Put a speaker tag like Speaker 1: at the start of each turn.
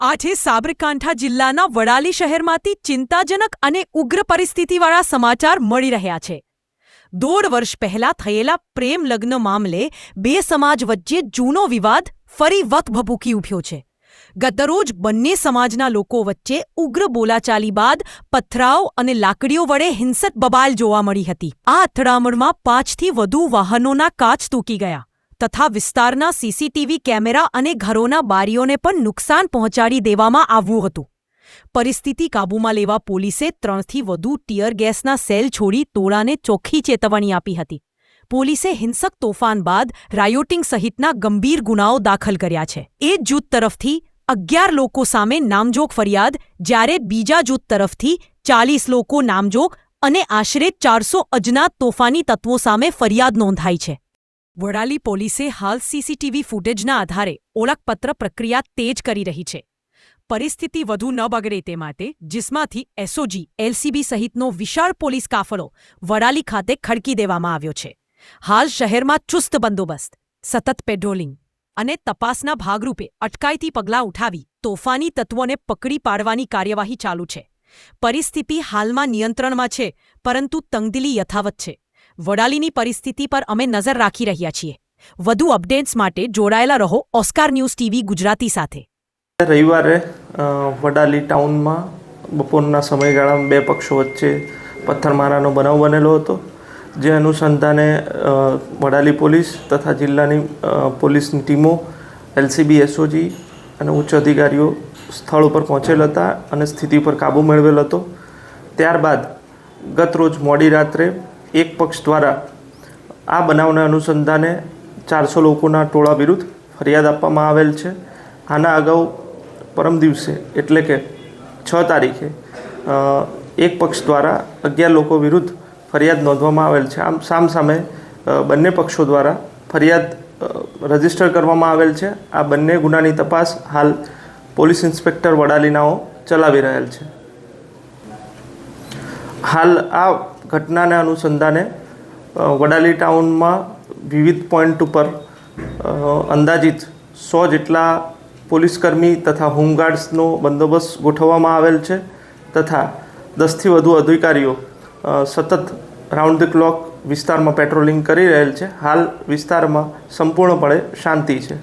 Speaker 1: આજે સાબરકાંઠા જિલ્લાના વડાલી શહેરમાંથી ચિંતાજનક અને ઉગ્ર પરિસ્થિતિવાળા સમાચાર મળી રહ્યા છે. દોઢ વર્ષ પહેલા થયેલા પ્રેમ લગ્ન મામલે બે સમાજ વચ્ચે જૂનો વિવાદ ફરી વક ભભૂકી ઉઠ્યો છે. ગતરોજ બંને સમાજના લોકો વચ્ચે ઉગ્ર બોલાચાલી બાદ પથરાઓ અને લાકડીઓ વડે હિંસક બબાલ જોવા મળી હતી. આ અથડામણમાં પાંચથી વધુ વાહનોના કાચ તૂકી ગયા. તથા વિસ્તારના સીસીટીવી કેમેરા અને ઘરોના બારીઓને પણ નુકસાન પહોંચાડી દેવામાં આવ્યું હતું. પરિસ્થિતિ કાબૂમાં લેવા પોલીસે ત્રણથી વધુ ટીયર ગેસના સેલ છોડી ટોળાને ચોખ્ખી ચેતવણી આપી હતી. પોલીસે હિંસક તોફાન બાદ રાયોટિંગ સહિતના ગંભીર ગુનાઓ દાખલ કર્યા છે. એ જૂથ તરફથી અગિયાર લોકો સામે નામજોગ ફરિયાદ, જ્યારે બીજા જૂથ તરફથી ચાલીસ લોકો નામજોગ અને આશરે ચારસો અજનાત તોફાની તત્વો સામે ફરિયાદ નોંધાઈ છે. વડાલી પોલીસે હાલ સીસીટીવી ફૂટેજના આધારે ઓળખપત્ર પ્રક્રિયા તેજ કરી રહી છે. પરિસ્થિતિ વધુ ન બગડે તે માટે જિસ્માથી એસઓજી, એલસીબી સહિતનો વિશાળ પોલીસ કાફલો વડાલી ખાતે ખડકી દેવામાં આવ્યો છે. હાલ શહેરમાં ચુસ્ત બંદોબસ્ત, સતત પેટ્રોલિંગ અને તપાસના ભાગરૂપે અટકાયતી પગલાં ઉઠાવી તોફાની તત્વોને પકડી પાડવાની કાર્યવાહી ચાલુ છે. પરિસ્થિતિ હાલમાં નિયંત્રણમાં છે, પરંતુ તંગદિલી યથાવત છે. વડાલીની પરિસ્થિતિ પર અમે નજર રાખી રહ્યા છીએ. વધુ અપડેટ્સ માટે જોડાયેલા રહો ઓસ્કાર ન્યૂઝ ટીવી ગુજરાતી સાથે.
Speaker 2: રવિવારે વડાલી ટાઉનમાં બપોરના સમયગાળામાં બે પક્ષો વચ્ચે પથ્થરમારાનો બનાવ બનેલો હતો, જે અનુસંધાને વડાલી પોલીસ તથા જિલ્લાની પોલીસની ટીમો, એલસીબી, એસઓજી અને ઉચ્ચ અધિકારીઓ સ્થળ ઉપર પહોંચેલ હતા અને સ્થિતિ પર કાબૂ મેળવેલ હતો. ત્યારબાદ ગત રોજ મોડી રાત્રે એક પક્ષ દ્વારા આ બનાવના અનુસંધાને ચારસો લોકોના ટોળા વિરુદ્ધ ફરિયાદ આપવામાં આવેલ છે. આના અગાઉ પરમ દિવસે, એટલે કે છ તારીખે એક પક્ષ દ્વારા અગિયાર લોકો વિરુદ્ધ ફરિયાદ નોંધવામાં આવેલ છે. આમ સામસામે સામે બંને પક્ષો દ્વારા ફરિયાદ રજિસ્ટર કરવામાં આવેલ છે. આ બંને ગુનાની તપાસ હાલ પોલીસ ઇન્સ્પેક્ટર વડાલીનાઓ ચલાવી રહેલ છે. હાલ આ ઘટનાને અનુસંધાને વડાલી ટાઉનમાં વિવિધ પોઈન્ટ ઉપર અંદાજિત સો જેટલા પોલીસકર્મી તથા હોમગાર્ડ્સનો બંદોબસ્ત ગોઠવવામાં આવેલ છે તથા દસથી વધુ અધિકારીઓ સતત રાઉન્ડ ધ ક્લોક વિસ્તારમાં પેટ્રોલિંગ કરી રહેલ છે. હાલ વિસ્તારમાં સંપૂર્ણપણે શાંતિ છે.